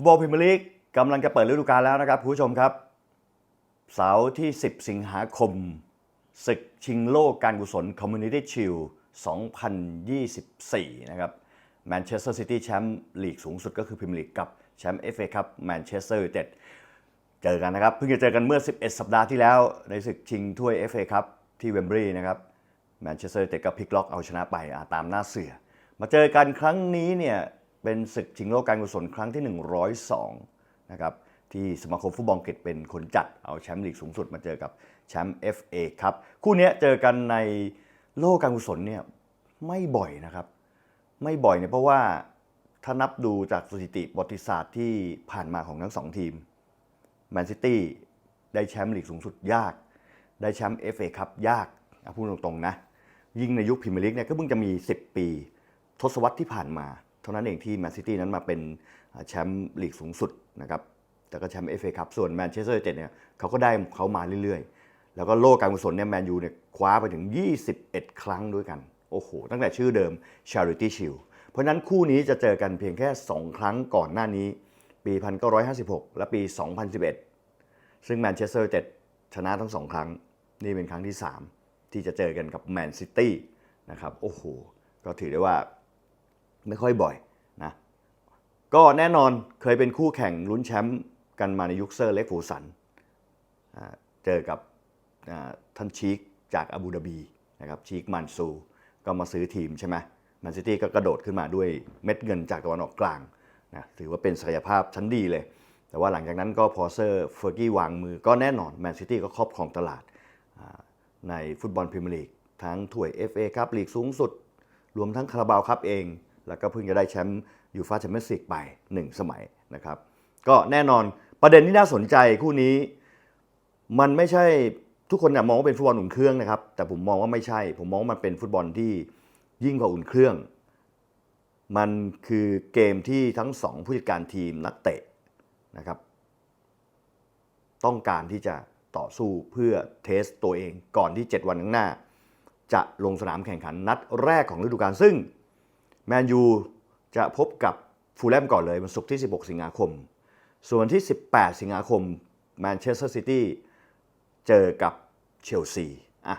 ฟุตบอลพรีเมียร์ลีกกำลังจะเปิดฤดูกาลแล้วนะครับคุณผู้ชมครับ เสาร์ที่ 10 สิงหาคมศึกชิงโลกการกุศล Community Shield 2024 นะครับแมนเชสเตอร์ซิตี้แชมป์ลีกสูงสุดก็คือพรีเมียร์ลีกกับแชมป์ FA ครับแมนเชสเตอร์ยูไนเต็ดเจอกันนะครับ เพิ่งจะเจอกันเมื่อ 11 สัปดาห์ที่แล้ว ในศึกชิงถ้วย FA ครับที่เวมบรีนะครับแมนเชสเตอร์ยูไนเต็ดก็พลิกล็อกเอาชนะไปตามหน้าเสือ มาเจอกันครั้งนี้เนี่ย เป็นศึกชิงโลกการกุศลครั้งที่ 102 นะครับ ที่สมาคมฟุตบอลอังกฤษเป็นคนจัดเอาแชมป์ลีกสูงสุดมาเจอกับแชมป์ FA ครับ คู่นี้เจอกันในโลกการกุศลเนี่ยไม่บ่อยนะครับ ไม่บ่อยเนี่ยเพราะว่าถ้านับดูจากสถิติประวัติศาสตร์ที่ผ่านมาของทั้งสองทีมแมนซิตี้ได้แชมป์ลีกสูงสุดยาก ได้แชมป์ FA ครับยากพูดตรงๆนะ ยิ่งในยุคพรีเมียร์ลีกเนี่ยก็เพิ่งจะมี 10 ปี ทศวรรษที่ผ่านมา ท่านั้นเองที่แมนซิตี้นั้นมาเป็นแชมป์ลีกสูงสุดนะครับแต่ก็แชมป์ FA ครับส่วนแมนเชสเตอร์ยูเต็ดเนี่ยเขาก็ได้เขามาเรื่อยๆ แล้วก็โลกการกุศลเนี่ยแมนยูเนี่ยคว้าไปถึง 21 ครั้งด้วยกัน โอ้โห ตั้งแต่ชื่อเดิม Charity Shield เพราะนั้นคู่นี้จะเจอกันเพียงแค่ 2 ครั้งก่อนหน้านี้ ปี 1956 และปี 2011 ซึ่งแมนเชสเตอร์ยูไนเต็ดชนะทั้งสองครั้ง นี่เป็นครั้งที่ 3 ที่จะเจอกันกับแมนซิตี้นะครับ โอ้โห ก็ถือได้ว่าไม่ค่อยบ่อย ก็แน่นอนเคยเป็นคู่แข่งลุ้นแชมป์กันมาในยุคเซอร์เล็กฟูสันเจอกับท่านชีคจากอาบูดาบีนะครับชีคมันซูก็มาซื้อทีมใช่ไหมแมนซิตี้ก็กระโดดขึ้นมาด้วยเม็ดเงินจากตะวันออกกลางนะถือว่าเป็นศักยภาพชั้นดีเลย แต่ว่าหลังจากนั้นก็พอเซอร์เฟอร์กี้วางมือก็แน่นอนแมนซิตี้ก็ครอบครองตลาดในฟุตบอลพรีเมียร์ลีกทั้งถ้วย FA ครับลีกสูงสุด รวมทั้งคาราบาวครับเอง แล้วก็เพิ่งจะได้แชมป์ยูฟาแชมเปี้ยนส์ลีกไป 1 สมัยนะครับ ก็แน่นอนประเด็นที่น่าสนใจคู่นี้ มันไม่ใช่ทุกคนเนี่ยมองว่าเป็นฟุตบอลอุ่นเครื่องนะครับ แต่ผมมองว่าไม่ใช่ ผมมองว่ามันเป็นฟุตบอลที่ยิ่งกว่าอุ่นเครื่อง มันคือเกมที่ทั้งสองผู้จัดการทีมนักเตะนะครับ ต้องการที่จะต่อสู้เพื่อเทสตัวเองก่อนที่ 7 วันข้างหน้า จะลงสนามแข่งขันนัดแรกของฤดูกาลซึ่งแมนยู จะพบกับฟูลแลมก่อนเลยวันศุกร์ที่ 16 สิงหาคม ส่วนที่ 18 สิงหาคมแมนเชสเตอร์ซิตี้เจอกับเชลซีอะ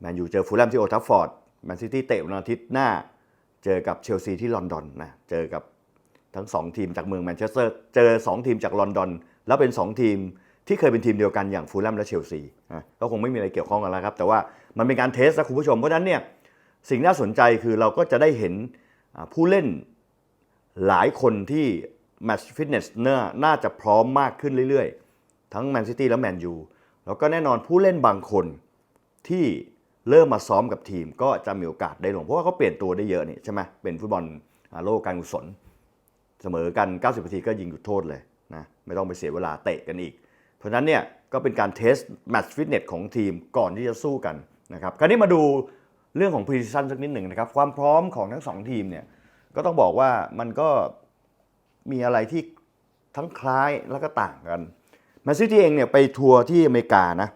แมนยูเจอฟูลแลมที่โอทัฟฟอร์ดแมนซิตี้เตะวันอาทิตย์หน้าเจอกับเชลซีที่ลอนดอนนะเจอกับทั้ง 2 ทีมจากเมืองแมนเชสเตอร์เจอ 2 ทีมจากลอนดอน แล้วเป็น 2 ทีมที่เคยเป็นทีมเดียวกันอย่างฟูลแลมและเชลซีก็คงไม่มีอะไรเกี่ยวข้องกันแล้วครับ แต่ว่ามันเป็นการเทสนะคุณผู้ชม เพราะฉะนั้นเนี่ยสิ่งน่าสนใจคือเราก็จะได้เห็น ผู้เล่นหลายคนที่แมตช์ฟิตเนสเนี่ยน่าจะพร้อมมากขึ้นเรื่อยๆ ทั้งแมนซิตี้และแมนยูแล้วก็แน่นอนผู้เล่นบางคนที่เริ่มมาซ้อมกับทีมก็จะมีโอกาสได้ลง เพราะว่าเขาเปลี่ยนตัวได้เยอะนี่ใช่ไหมเป็นฟุตบอลโลกการกุศล เสมอกัน 90นาทีก็ยิงจุดโทษเลยนะไม่ต้องไปเสียเวลาเตะกันอีก เพราะฉะนั้นเนี่ยก็เป็นการเทสแมตช์ฟิตเนสของทีมก่อนที่จะสู้กันนะครับคราวนี้มาดู เรื่องของพรีซีซั่นสักนิดหนึ่งนะครับ ความพร้อมของทั้งสองทีมเนี่ยก็ต้องบอกว่ามันก็มีอะไรที่ทั้งคล้ายแล้วก็ต่างกันแมนซิตี้เองเนี่ยไปทัวร์ที่อเมริกานะ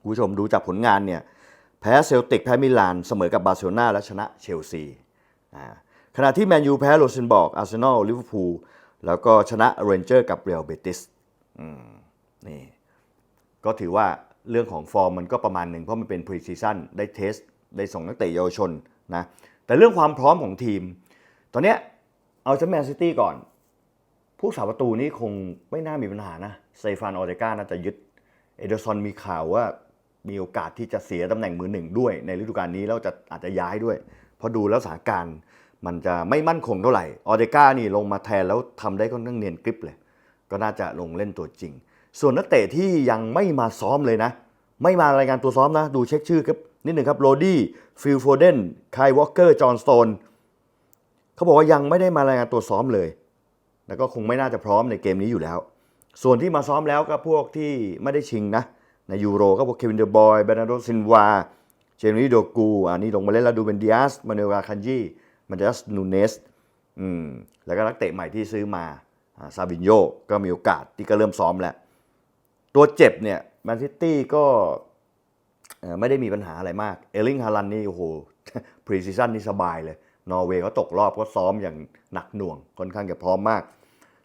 คุณผู้ชมดูจากผลงานเนี่ยแพ้เซลติกแพ้มิลานเสมอกับบาร์เซโลนาและชนะเชลซีขณะที่แมนยูแพ้โรเซนบอร์กอาร์เซนอลลิเวอร์พูลแล้วก็ชนะเรนเจอร์กับเรอัลเบติสนี่ก็ถือว่าเรื่องของฟอร์มมันก็ประมาณหนึ่งเพราะมันเป็นพรีซีซั่นได้เทส ได้ส่งนักเตะเยาวชนนะแต่เรื่องความพร้อมของทีม ตอนเนี้ยเอาแชมแมนซิตี้ก่อน ผู้สาประตูนี่คงไม่น่ามีปัญหานะเซฟานออเดก้าน่าจะยึดเอเดอร์ซอนมีข่าวว่ามีโอกาสที่จะเสียตำแหน่งมือหนึ่งด้วย ในฤดูกาลนี้แล้วจะอาจจะย้ายด้วย เพราะดูแล้วสถานการณ์มันจะไม่มั่นคงเท่าไหร่ออเดก้านี่ลงมาแทนแล้วทำได้ค่อนข้างเนียนกริบเลย ก็น่าจะลงเล่นตัวจริง ส่วนนักเตะที่ยังไม่มาซ้อมเลยนะ ไม่มารายงานตัวซ้อมนะ ดูเช็คชื่อครับ นิดหนึ่งครับโรดี้ฟิลโฟเดนไคลวอเกอร์จอห์นสโตนเขาบอกว่ายังไม่ได้มารายงานตัวซ้อมเลย แล้วก็คงไม่น่าจะพร้อมในเกมนี้อยู่แล้ว ส่วนที่มาซ้อมแล้วก็พวกที่ไม่ได้ชิงนะ ในยูโรก็พวกเควินเดอร์บอยเบนาร์โดซินวาเจนนี่โดกูอันนี้ลงมาเล่นแล้วดูเป็นดิอาสมาเนลาคันจีมันจัสนูเนสอืมแล้วก็นักเตะใหม่ที่ซื้อมาซาบินโยก็มีโอกาสที่ก็เริ่มซ้อมแล้ว ตัวเจ็บเนี่ยแมนซิตี้ก็ ไม่ได้มีปัญหาอะไรมาก เอลิงฮาลันนี่โอ้โหพรีซีซั่นนี่สบายเลย นอร์เวย์เขาตกรอบก็ซ้อมอย่างหนักหน่วงค่อนข้างจะพร้อมมาก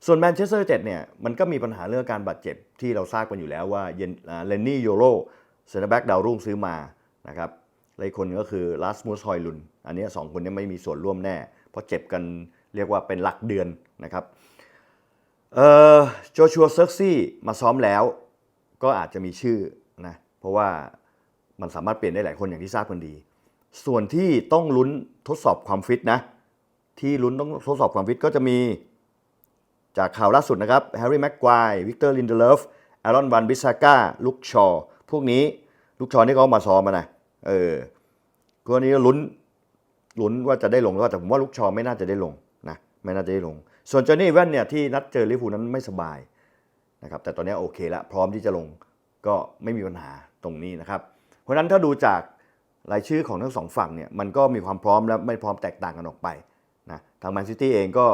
ส่วนแมนเชสเตอร์เต็ดเนี่ยมันก็มีปัญหาเรื่องการบาดเจ็บที่เราทราบกันอยู่แล้วว่าเยนเลนนี่โยโรเซนเตอร์แบ็กดาวรุ่งซื้อมานะครับและอีกคนก็คือลาสมูสฮอยลุน อันนี้สองคนนี้ไม่มีส่วนร่วมแน่ เพราะเจ็บกันเรียกว่าเป็นหลักเดือนนะครับเออโจชัวเซิร์ซี่มาซ้อมแล้วก็อาจจะมีชื่อนะเพราะว่า มันสามารถเปลี่ยนได้หลายคนอย่างที่ทราบกันดี ส่วนที่ต้องลุ้นทดสอบความฟิตนะ ที่ลุ้นต้องทดสอบความฟิตก็จะมี จากข่าวล่าสุดนะครับแฮร์รี่แม็กควายวิกเตอร์ลินเดเลฟแอรอนวันบิซาก้าลุกชอพวกนี้ลุกชอนี่เขามาซ้อมมานะเออพวกนี้ลุ้นลุ้นว่าจะได้ลงแล้วแต่ผมว่าลุกชอไม่น่าจะได้ลงนะไม่น่าจะได้ลง ส่วนจอห์นนี่แว่นเนี่ยที่นัดเจอลิเวอร์พูลนั้นไม่สบายนะครับแต่ตอนนี้โอเคแล้วพร้อมที่จะลงก็ไม่มีปัญหาตรงนี้นะครับ ราะฉะนั้นถ้าดูจากรายชื่อของทั้งสองฝั่งเนี่ยมันก็มีความพร้อมและไม่พร้อมแตกต่างกันออกไปนะทางแมนซิตี้เองก็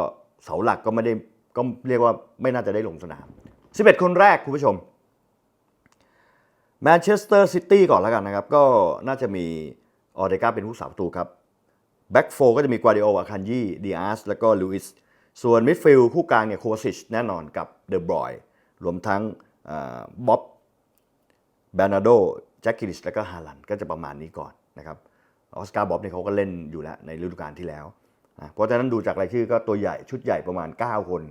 เสาหลักก็ไม่ได้ก็เรียกว่าไม่น่าจะได้ลงสนาม 11 คนแรกคุณผู้ชมแมนเชสเตอร์ซิตี้ก่อนแล้วกันนะครับ ก็น่าจะมีออเดกาเป็นผู้สาประตูครับแบ็กโฟก็จะมีกวาดิโออาคันยีดีอาร์สแล้วก็ลูอิสส่วนมิดฟิลด์คู่กลางเนี่ยโควซิชแน่นอนกับเดอะบรอยรวมทั้งบ๊อบแบนาโด แจ็คกิลิชแล้วก็ฮาลันก็จะประมาณนี้ก่อนนะครับออสการ์บ๊อบเนี่ยเขาก็เล่นอยู่แล้วในฤดูกาลที่แล้วนะเพราะฉะนั้นดูจากรายชื่อก็ตัวใหญ่ชุดใหญ่ประมาณ 9 คน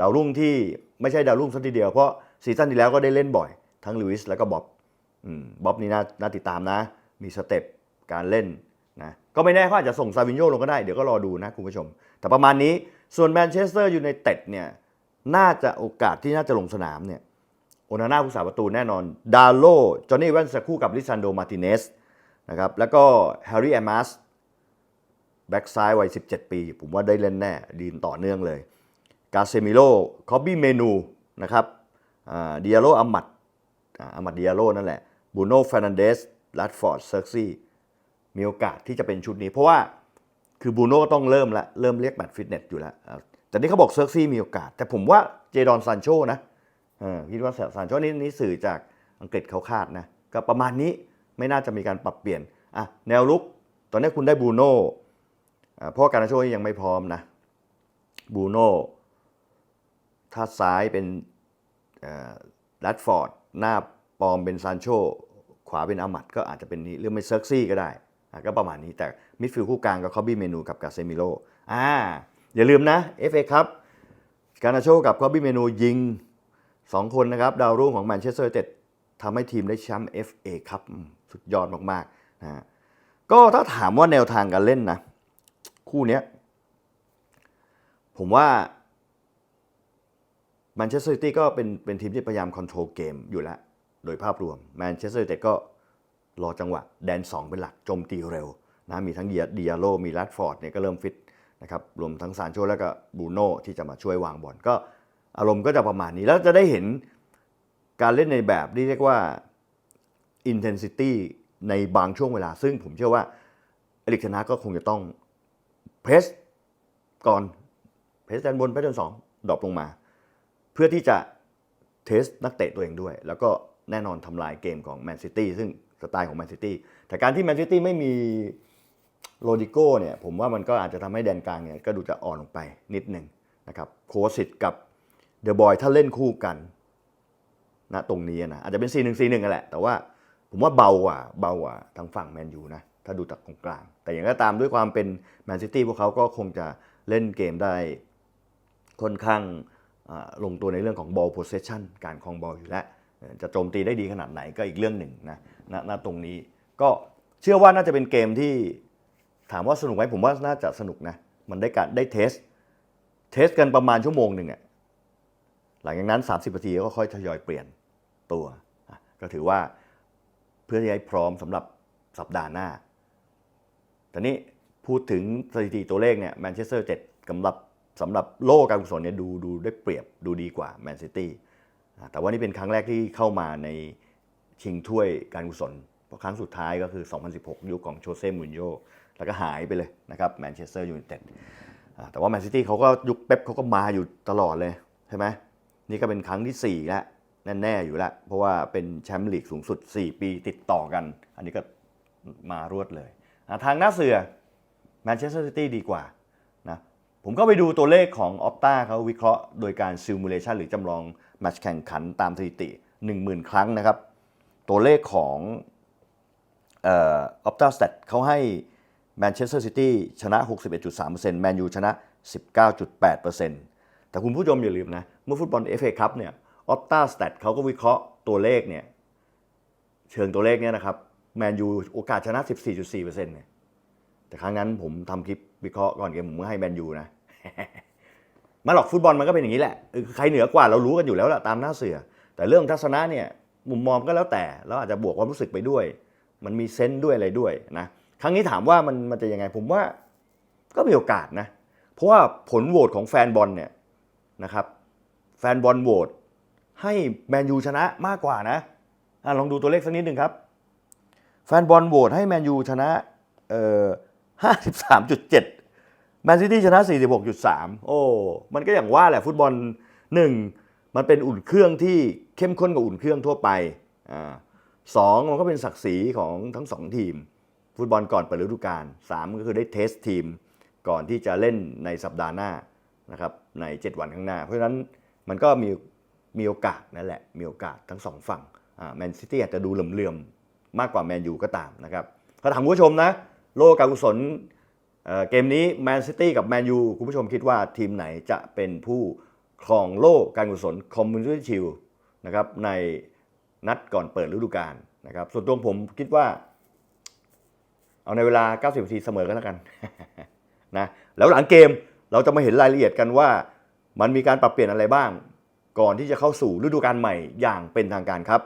ดาวรุ่งที่ไม่ใช่ดาวรุ่งสักทีเดียวเพราะซีซั่นที่แล้วก็ได้เล่นบ่อย ทั้งลูอิสแล้วก็บ๊อบบ๊อบนี่น่านาติดตามนะ มีสเต็ปการเล่นนะก็ไม่แน่เขาอาจจะส่งซาวินโยลงก็ได้เดี๋ยวก็รอดูนะคุณผู้ชม แต่ประมาณนี้ส่วนแมนเชสเตอร์ยูไนเต็ดเนี่ยน่าจะโอกาสที่น่าจะลงสนามเนี่ย โอนาน่าผู้สาประตูแน่นอน ดาโลจอห์นนี่แวนส์คู่กับลิซันโด มาติเนสนะครับ แล้วก็แฮร์รี่แอมัสแบ็กซ้ายวัย 17 ปี ผมว่าได้เล่นแน่ ดีนต่อเนื่องเลย กาเซมิโล คอบบี้เมนู นะครับเดิอาโลอามัดอามัดเดิอาโลนั่นแหละ บูโน่ฟ r นันเดสลัดฟอร์ด เซิร์ซี่ มีโอกาสที่จะเป็นชุดนี้ เพราะว่าคือบูโน่ต้องเริ่มละ เริ่มเรียกแมตฟิตเนสอยู่แล้วอ่าแต่นี่เขาบอกเซิร์ซี่มีโอกาส แต่ผมว่าเจดอนซานโชนะเคิดว่าซานโชนี่นี่สื่อจากอังกฤษเขาคาดนะก็ประมาณนี้ไม่น่าจะมีการปรับเปลี่ยนอะแนวลุกตอนนี้คุณได้บูโน่เพราะการนาโชยังไม่พร้อมนะบูโน่ถ้าซ้ายเป็นลัดฟอร์ด หน้าปอมเป็นซานโชขวาเป็นอามัดก็อาจจะเป็นนี้หรือไม่เซิร์กซี่ก็ได้ ก็ประมาณนี้แต่มิดฟิลด์คู่กลางก็คอบบี้เมนูกับกาเซมิโลอ่าอย่าลืมนะ FA ครับการนาโชกับคอบบี้เมนูยิง 2คนนะครับดาวรุ่งของแมนเชสเตอร์ยูไนเต็ดทำให้ทีมได้แชมป์ FA ครับสุดยอดมากๆนะฮะก็ถ้าถามว่าแนวทางการเล่นนะ คู่นี้ผมว่าแมนเชสเตอร์ซิตี้ก็เป็นเป็นทีมที่พยายามคอนโทรลเกมอยู่แล้ว โดยภาพรวมแมนเชสเตอร์ยูไนเต็ดก็รอจังหวะ แดน 2 เป็นหลักโจมตีเร็วนะมีทั้งเดียดิอาโลมีลัดฟอร์ดเนี่ยก็เริ่มฟิตนะครับรวมทั้งซานโชแล้วก็บูโน่ที่จะมาช่วยวางบอลก็ อารมณ์ก็จะประมาณนี้ แล้วจะได้เห็นการเล่นในแบบที่เรียกว่า intensity ในบางช่วงเวลา ซึ่งผมเชื่อว่าเอริกชนะก็คงจะต้องเพรสก่อนเพรสแดนบนเพรสแดนสองดรอปลงมา เพื่อที่จะเทสนักเตะตัวเองด้วย แล้วก็แน่นอนทำลายเกมของแมนซิตี้ซึ่งสไตล์ของแมนซิตี้แต่การที่แมนซิตี้ไม่มีโรดิโก้เนี่ยผมว่ามันก็อาจจะทำให้แดนกลางเนี่ยก็ดูจะอ่อนลงไปนิดหนึ่งนะครับโคสิตกับ เดอะบอยถ้าเล่นคู่กันนะตรงนี้นะอาจจะเป็น 4 1 4 1กันแหละ แต่ว่าผมว่าเบากว่าเบากว่าทางฝั่งแมนยูนะ ถ้าดูจากตรงกลาง แต่อย่างไรก็ตามด้วยความเป็นแมนซิตี้พวกเขาก็คงจะเล่นเกมได้ค่อนข้างลงตัวในเรื่องของ ball possession การครองบอลอยู่แล้ว จะโจมตีได้ดีขนาดไหนก็อีกเรื่องหนึ่งนะณณตรงนี้ก็เชื่อว่าน่าจะเป็นเกมที่ถามว่าสนุกไหมผมว่าน่าจะสนุกนะ มันได้การได้เทส เทสกันประมาณชั่วโมงหนึ่งอะ หลังจากนั้น 30นาทีก็ค่อยทยอยเปลี่ยนตัว ก็ถือว่าเพื่อที่ให้พร้อมสำหรับสัปดาห์หน้าแต่นี้พูดถึงสถิติตัวเลขเนี่ยแมนเชสเตอร์เจ็ดสำหรับสำหรับโล่การกุศลเนี่ยดูดูได้เปรียบดูดีกว่าแมนซิตี้แต่ว่านี่เป็นครั้งแรกที่เข้ามาในชิงถ้วยการกุศลเพราะครั้งสุดท้ายก็คือ 2016 ยุคของโชเซ่มูนโญ่แล้วก็หายไปเลยนะครับแมนเชสเตอร์ยูไนเต็ดแต่ว่าแมนซิตี้เขาก็ยุคเป๊ปเขาก็มาอยู่ตลอดเลยใช่ไหม นี่ก็เป็นครั้งที่ 4 แล้วแน่ๆอยู่แล้ว เพราะว่าเป็นแชมป์ลีกสูงสุด 4 ปีติดต่อกัน อันนี้ก็มารวดเลย ทางหน้าเสือแมนเชสเตอร์ซิตี้ดีกว่านะผมก็ไปดูตัวเลขของ Opta เขาวิเคราะห์โดยการซิมูเลชันหรือจำลองแมตช์แข่งขันตามสถิติ 10,000 ครั้งนะครับ ตัวเลขของออ Opta Stat เขาให้แมนเชสเตอร์ซิตี้ชนะ 61.3%แมนยูชนะ 19.8% แต่คุณผู้ชมอย่าลืมนะ เมื่อฟุตบอล FA คัพเนี่ย Opta Stat เขาก็วิเคราะห์ตัวเลขเนี่ยเชิงตัวเลขเนี่ยนะครับแมนยูโอกาสชนะ 14.4%เนี่ยแต่ครั้งนั้นผมทำคลิปวิเคราะห์ก่อนเกมผมให้แมนยูนะมาหรอกฟุตบอลมันก็เป็นอย่างนี้แหละใครเหนือกว่าเรารู้กันอยู่แล้วแหละตามหน้าเสือ แต่เรื่องทัศนะเนี่ยมุมมองก็แล้วแต่เราอาจจะบวกความรู้สึกไปด้วย มันมีเซนส์ด้วยอะไรด้วยนะครั้งนี้ถามว่ามันมันจะยังไงผมว่าก็มีโอกาสนะ เพราะว่าผลโหวตของแฟนบอลเนี่ย นะครับ แฟนบอลโหวตให้แมนยูชนะมากกว่านะอะลองดูตัวเลขสักนิดหนึ่งครับ แฟนบอลโหวตให้แมนยูชนะเอ่อ53.7แมนซิตี้ชนะ 46.3 โอ้ มันก็อย่างว่าแหละฟุตบอลหนึ่งมันเป็นอุ่นเครื่องที่เข้มข้นกว่าอุ่นเครื่องทั่วไป อ่าสองมันก็เป็นศักดิ์ศรีของทั้งสองทีม ฟุตบอลก่อนเปิดฤดูกาลสามก็คือได้เทสทีมก่อนที่จะเล่นในสัปดาห์หน้า นะครับใน 7 วันข้างหน้า เพราะฉะนั้นมันก็มีมีโอกาสนั่นแหละ มีโอกาสทั้งสองฝั่งแมนซิตี้อาจจะดูเหลื่อมๆ มากกว่าแมนยูก็ตามนะครับก็ถามคุณผู้ชมนะ โลกการกุศลเเกมนี้แมนซิตี้กับแมนยูคุณผู้ชมคิดว่าทีมไหนจะเป็นผู้ครองโล่การกุศลคอมมูนิตี้ชิลนะครับในนัดก่อนเปิดฤดูกาลนะครับส่วนตัวผมคิดว่า เอาในเวลา 90นาทีเสมอกันแล้วกันนะแล้วหลังเกม เราจะมาเห็นรายละเอียดกันว่า มันมีการปรับเปลี่ยนอะไรบ้าง ก่อนที่จะเข้าสู่ฤดูกาลใหม่อย่างเป็นทางการครับ